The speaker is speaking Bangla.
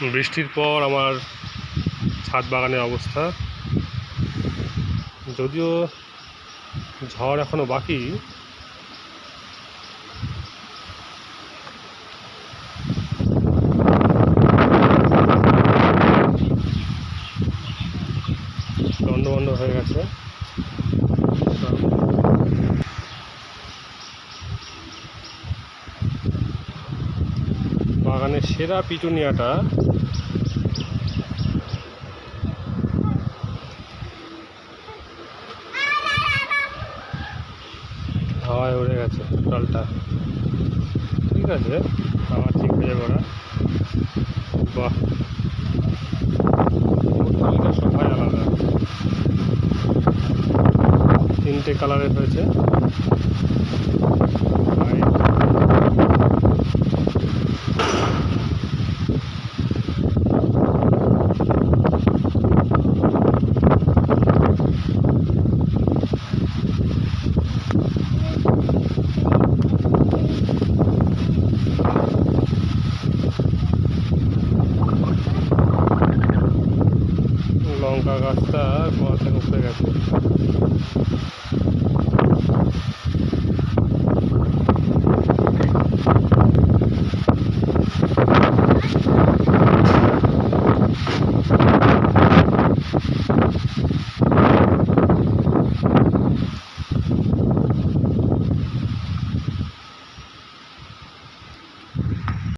বৃষ্টির পর আমার ছাদ বাগানের অবস্থা। যদিও ঝড় এখনও বাকি বন্ধ হয়ে গেছে। বাগানের সেরা পিটুনিয়াটা। হাওয়ায় উড়ে গেছে ডালটা। ঠিক আছে আমার ঠিক হয়ে যাবে বাহ। সবাই আলাদা। তিনটে কালারের হয়েছে। লঙ্কা গাছটা গোয়া থেকে উঠে গেছে